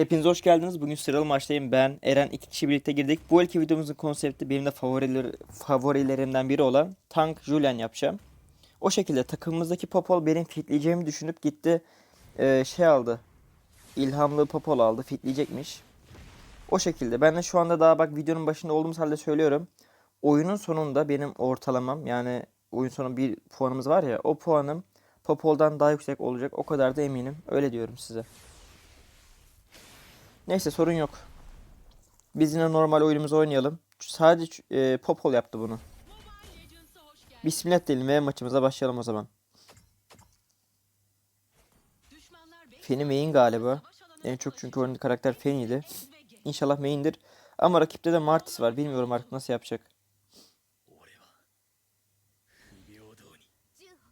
Hepiniz hoş geldiniz. Bugün sıralı maçtayım. Ben, Eren iki kişi birlikte girdik. Bu ilki videomuzun konsepti benim de favoriler, favorilerimden biri olan Tank Julian yapacağım. O şekilde takımımızdaki Popol benim fitleyeceğimi düşünüp gitti e, şey aldı. İlhamlı Popol aldı. Fitleyecekmiş. O şekilde. Ben de şu anda daha bak videonun başında olduğumuz halde söylüyorum. Oyunun sonunda benim ortalamam yani oyun sonu bir puanımız var ya o puanım Popol'dan daha yüksek olacak. O kadar da eminim. Öyle diyorum size. Neyse sorun yok. Biz yine normal oyunumuzu oynayalım. Sadece e, Popol yaptı bunu. Bismillah diyelim ve maçımıza başlayalım o zaman. Feni main galiba. En çok çünkü oynadığı karakter Feni'ydi. İnşallah main'dir. Ama rakipte de Martis var. Bilmiyorum artık nasıl yapacak.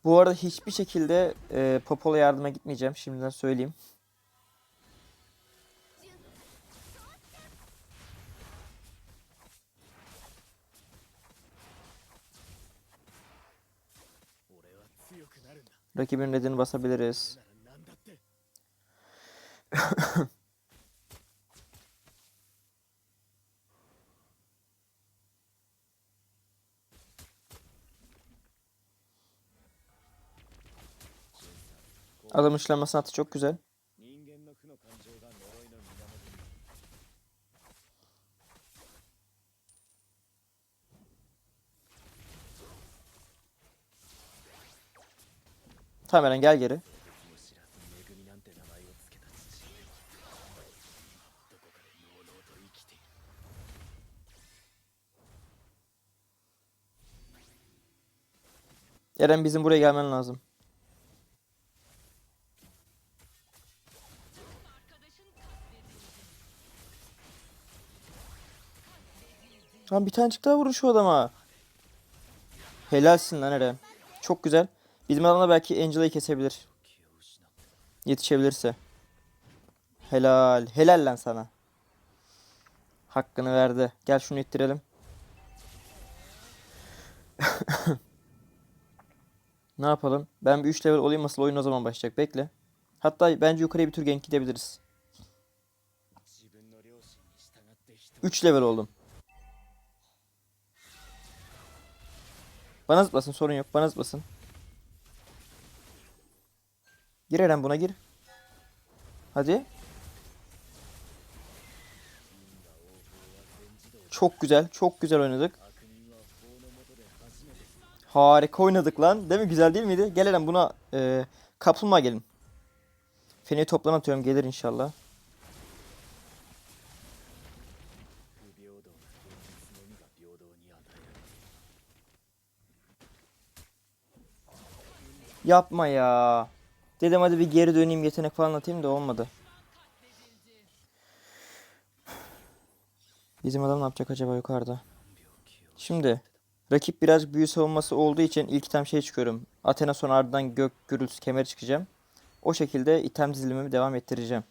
Bu arada hiçbir şekilde e, Popol'a yardıma gitmeyeceğim. Şimdiden söyleyeyim. Rakibin redini basabiliriz. Adam işlenme sanatı çok güzel. Tamam Eren gel geri. Eren bizim buraya gelmen lazım. Lan bir tanecik daha vurun şu adama. Helalsin lan Eren. Çok güzel. Bizim alana belki Angela'yı kesebilir. Yetişebilirse. Helal. Helal lan sana. Hakkını verdi. Gel şunu ittirelim. ne yapalım? Ben bir 3 level olayım asıl oyun o zaman başlayacak. Bekle. Hatta bence yukarıya bir tur gank gidebiliriz. 3 level oldum. Bana zıplasın sorun yok. Bana zıplasın. Gir Eren buna gir. Hadi. Çok güzel. Çok güzel oynadık. Harika oynadık lan. Değil mi? Güzel değil miydi? Gel Eren buna e, kaplumbağa gelin. Feneri toplan atıyorum. Gelir inşallah. Yapma ya. Dedim hadi bir geri döneyim yetenek falan atayım da olmadı. Bizim adam ne yapacak acaba yukarıda? Şimdi rakip biraz büyü savunması olduğu için ilk item şey çıkıyorum. Athena sonra ardından gök gürültüsü kemeri çıkacağım. O şekilde item dizilimimi devam ettireceğim.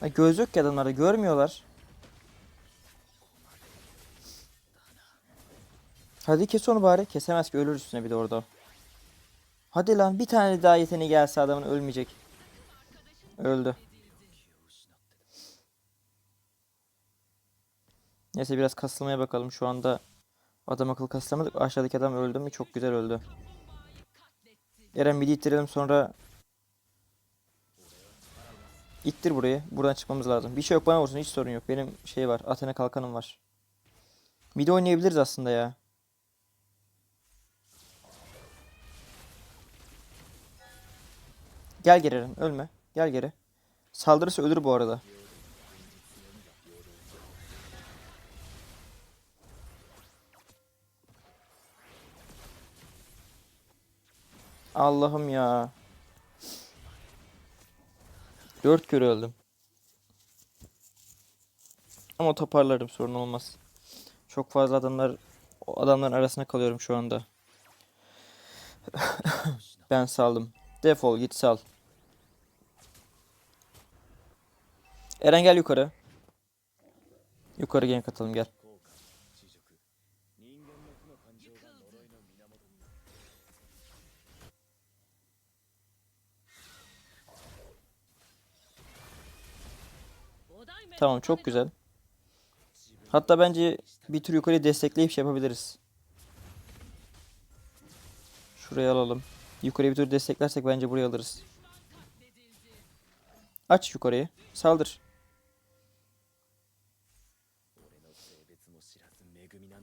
Ha, göz yok ki adamlarda görmüyorlar. Hadi kes onu bari. Kesemez ki ölür üstüne bir de orada. Hadi lan bir tane daha yeteneği gelse adamın ölmeyecek. Öldü. Neyse biraz kasılmaya bakalım. Şu anda adam akıllı kasılamadık. Aşağıdaki adam öldü mü? Çok güzel öldü. Eren midi ittirelim sonra İttir burayı. Buradan çıkmamız lazım. Bir şey yok bana vursun. Hiç sorun yok. Benim şey var. Athena kalkanım var. Midi oynayabiliriz aslında ya. Gel geri Eren. Ölme. Gel geri. Saldırırsa ölür bu arada. Allah'ım ya. Dört kere öldüm. Ama toparlarım sorun olmaz. Çok fazla adamlar o adamların arasında kalıyorum şu anda. ben saldım. Defol git sal. Eren gel yukarı. Yukarı gen katalım gel. Tamam çok güzel. Hatta bence bir tür yukarı destekleyip şey yapabiliriz. Şuraya alalım. Yukarıya bir tur desteklersek bence burayı alırız. Aç yukarıyı. Saldır.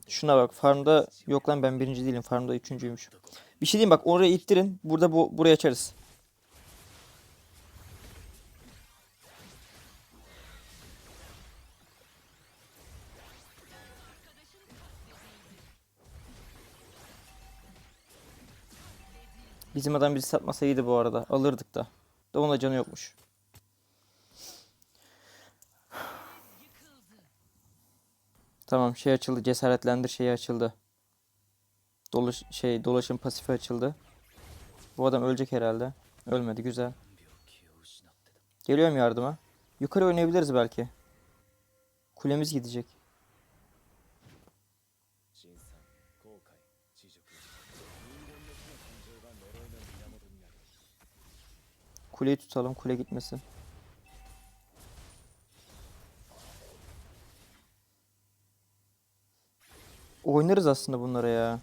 Şuna bak farmda yok lan ben birinci değilim farmda üçüncüymüş. Bir şey diyeyim bak oraya ittirin burada bu buraya açarız. Bizim adam bizi satmasa bu arada. Alırdık da. Da ona canı yokmuş. Tamam şey açıldı. Cesaretlendir şeyi açıldı. Dolaş şey dolaşım pasifi açıldı. Bu adam ölecek herhalde. Ölmedi güzel. Geliyorum yardıma. Yukarı oynayabiliriz belki. Kulemiz gidecek. Kuleyi tutalım. Kule gitmesin. Oynarız aslında bunlara ya.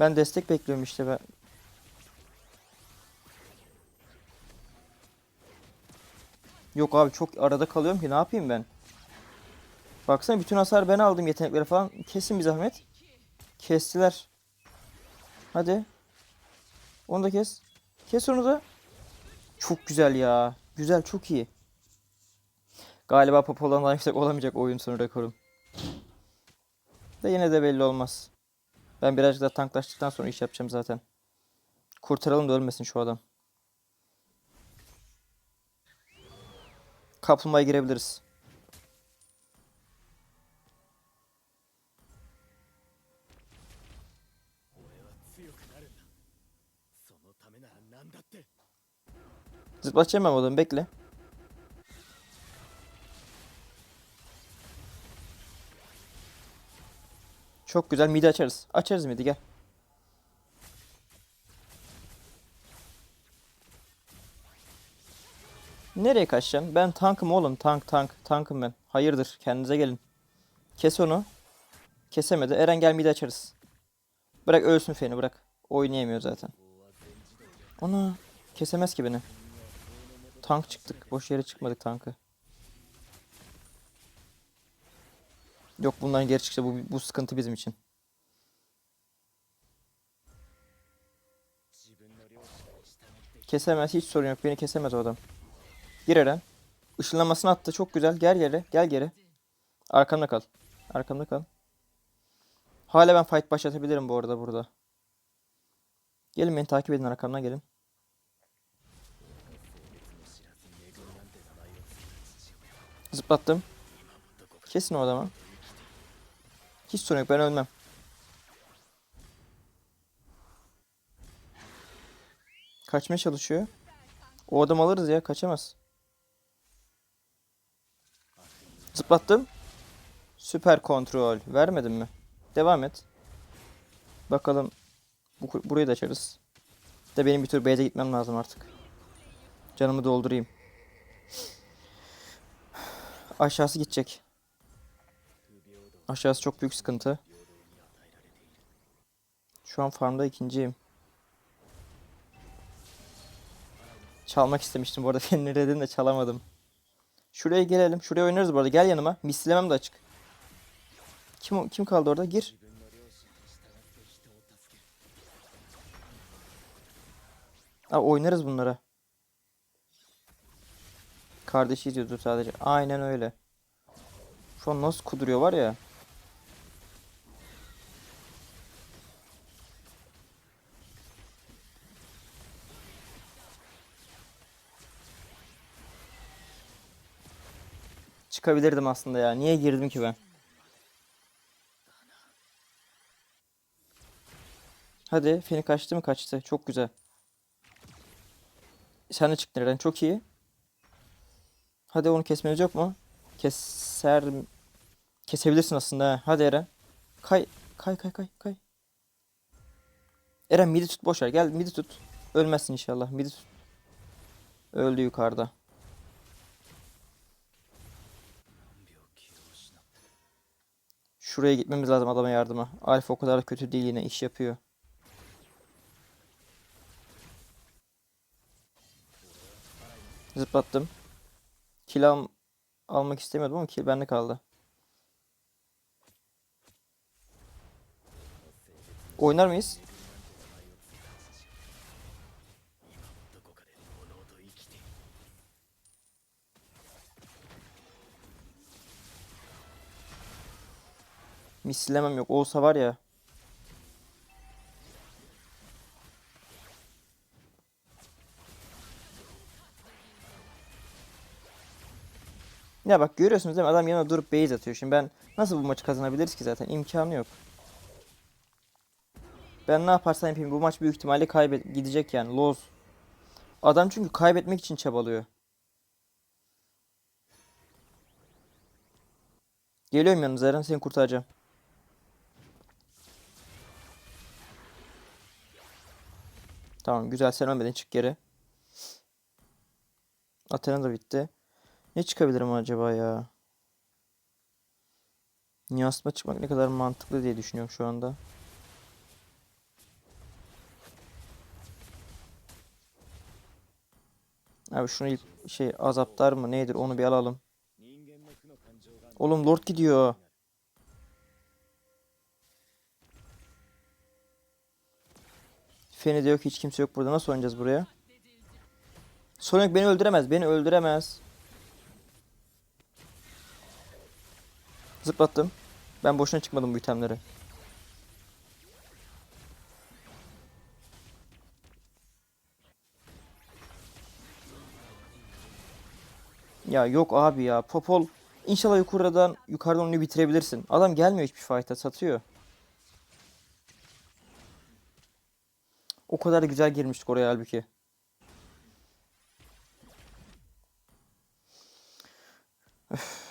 Ben destek bekliyorum işte ben. Yok abi çok arada kalıyorum ki ne yapayım ben? Baksana bütün hasar ben aldım yetenekleri falan. Kesin bir zahmet. Kestiler. Hadi. Onu da kes. Kes onu da. Çok güzel ya. Güzel çok iyi. Galiba Popolan'dan yüksek olamayacak oyun sonu rekorum. Da yine de belli olmaz. Ben birazcık daha tanklaştıktan sonra iş yapacağım zaten. Kurtaralım da ölmesin şu adam. kaplumbağa girebiliriz. Zıplatacağım ben buradan bekle. Çok güzel midi açarız. Açarız midi gel. Nereye kaçacağım? Ben tankım oğlum. Tank tank. Tankım ben. Hayırdır? Kendinize gelin. Kes onu. Kesemedi. Eren gel midi açarız. Bırak ölsün feni bırak. Oynayamıyor zaten. Ona kesemez ki beni. Tank çıktık. Boş yere çıkmadık tankı. Yok bundan geri çıksa bu, bu sıkıntı bizim için. Kesemez hiç sorun yok. Beni kesemez o adam. Gir Eren. Işınlamasını attı. Çok güzel. Gel geri. Gel geri. Arkamda kal. Arkamda kal. Hala ben fight başlatabilirim bu arada burada. Gelin beni takip edin arkamdan gelin. Zıplattım. Kesin o adamı. Hiç sorun yok ben ölmem. Kaçmaya çalışıyor. O adam alırız ya kaçamaz. Zıplattım. Süper kontrol. Vermedin mi? Devam et. Bakalım. Bu, burayı da açarız. De benim bir tur B'de gitmem lazım artık. Canımı doldurayım. Aşağısı gidecek. Aşağısı çok büyük sıkıntı. Şu an farmda ikinciyim. Çalmak istemiştim bu arada fenleri de çalamadım. Şuraya gelelim. Şuraya oynarız bu arada. Gel yanıma. Mislemem de açık. Kim kim kaldı orada? Gir. Aa, oynarız bunlara. Kardeşi diyordu sadece. Aynen öyle. Şu an nasıl kuduruyor var ya. Çıkabilirdim aslında ya. Niye girdim ki ben? Hadi. Feni kaçtı mı? Kaçtı. Çok güzel. Sen de çıktın Eren. Çok iyi. Hadi onu kesmeniz yok mu? Keser... Kesebilirsin aslında ha. Hadi Eren. Kay kay kay kay kay. Eren midi tut boşver. Gel midi tut. Ölmezsin inşallah. Midi tut. Öldü yukarıda. Şuraya gitmemiz lazım adama yardıma. Alfa o kadar da kötü değil yine iş yapıyor. Zıplattım. Kill al- almak istemiyordum ama kill bende kaldı. Oynar mıyız? Mislemem yok. Olsa var ya. Ya bak görüyorsunuz değil mi? Adam yanına durup base atıyor. Şimdi ben nasıl bu maçı kazanabiliriz ki zaten? İmkanı yok. Ben ne yaparsam yapayım bu maç büyük ihtimalle kaybet gidecek yani. Loz. Adam çünkü kaybetmek için çabalıyor. Geliyorum yanınıza Eren seni kurtaracağım. Tamam güzel sen ölmeden çık geri. Athena da bitti. Ne çıkabilirim acaba ya? Niyasma çıkmak ne kadar mantıklı diye düşünüyorum şu anda. Abi şunu ilk şey azaptar mı nedir onu bir alalım. Oğlum Lord gidiyor. Feni de yok hiç kimse yok burada. Nasıl oynayacağız buraya? Sonic beni öldüremez. Beni öldüremez. Zıplattım. Ben boşuna çıkmadım bu itemleri. Ya yok abi ya. Popol İnşallah yukarıdan yukarıdan onu bitirebilirsin. Adam gelmiyor hiçbir fight'a satıyor. Kadar da güzel girmiştik oraya halbuki. Öf.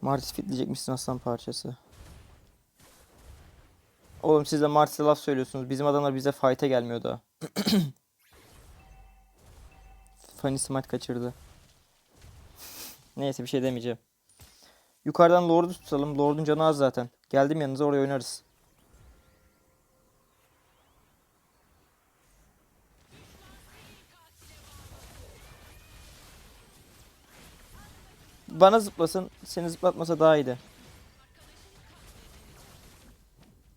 Martis fitleyecek misin aslan parçası? Oğlum siz de Martis'e laf söylüyorsunuz. Bizim adamlar bize fight'e gelmiyor daha. Funny smite kaçırdı. Neyse bir şey demeyeceğim. Yukarıdan Lord'u tutalım. Lord'un canı az zaten. Geldim yanınıza oraya oynarız. Bana zıplasın. Seni zıplatmasa daha iyiydi.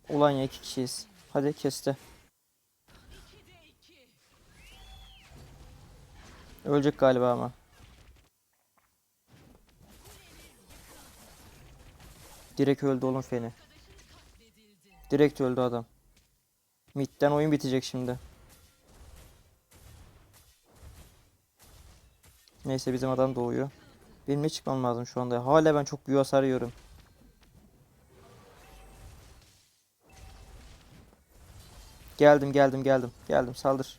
Ulan ya iki kişiyiz. Hadi kesti. Ölecek galiba ama. Direkt öldü oğlum Feni. Direkt öldü adam. Mid'den oyun bitecek şimdi. Neyse bizim adam doğuyor. Benim ne çıkmam lazım şu anda? Hala ben çok büyük hasar. Geldim geldim geldim. Geldim saldır.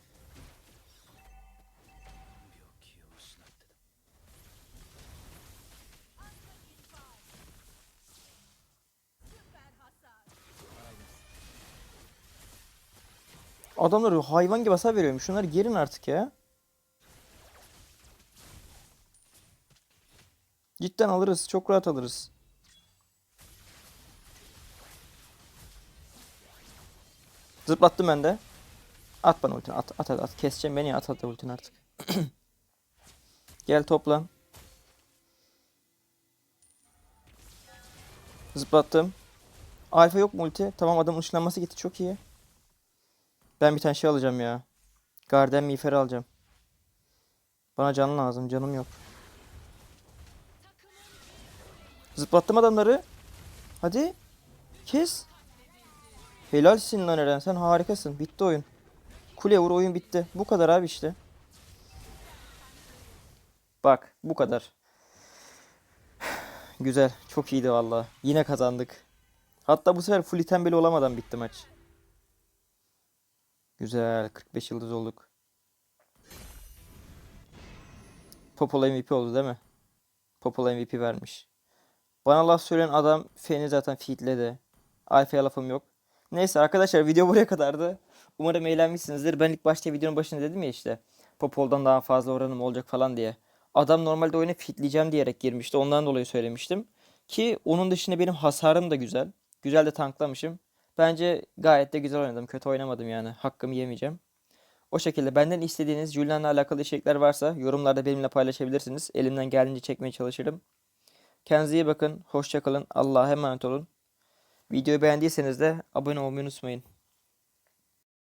Adamlar hayvan gibi hasar veriyormuş. Şunları gerin artık ya. Cidden alırız. Çok rahat alırız. Zıplattım ben de. At bana ultini. At at at. at. Keseceğim beni ya. At at ultini artık. Gel toplan. Zıplattım. Alfa yok mu ulti? Tamam adam ışınlanması gitti. Çok iyi. Ben bir tane şey alacağım ya. Garden miğferi alacağım. Bana can lazım. Canım yok. Zıplattım adamları. Hadi. Kes. Helalsin lan Eren. Sen harikasın. Bitti oyun. Kule vur oyun bitti. Bu kadar abi işte. Bak bu kadar. Güzel. Çok iyiydi valla. Yine kazandık. Hatta bu sefer full item bile olamadan bitti maç. Güzel. 45 yıldız olduk. Popol MVP oldu değil mi? Popol MVP vermiş. Bana laf söyleyen adam Feni zaten feedledi. Alfa'ya lafım yok. Neyse arkadaşlar video buraya kadardı. Umarım eğlenmişsinizdir. Ben ilk başta videonun başında dedim ya işte. Popol'dan daha fazla oranım olacak falan diye. Adam normalde oyuna fitleyeceğim diyerek girmişti. Ondan dolayı söylemiştim. Ki onun dışında benim hasarım da güzel. Güzel de tanklamışım. Bence gayet de güzel oynadım. Kötü oynamadım yani. Hakkımı yemeyeceğim. O şekilde benden istediğiniz Julian'la alakalı içerikler varsa yorumlarda benimle paylaşabilirsiniz. Elimden geldiğince çekmeye çalışırım. Kendinize iyi bakın. Hoşça kalın. Allah'a emanet olun. Videoyu beğendiyseniz de abone olmayı unutmayın.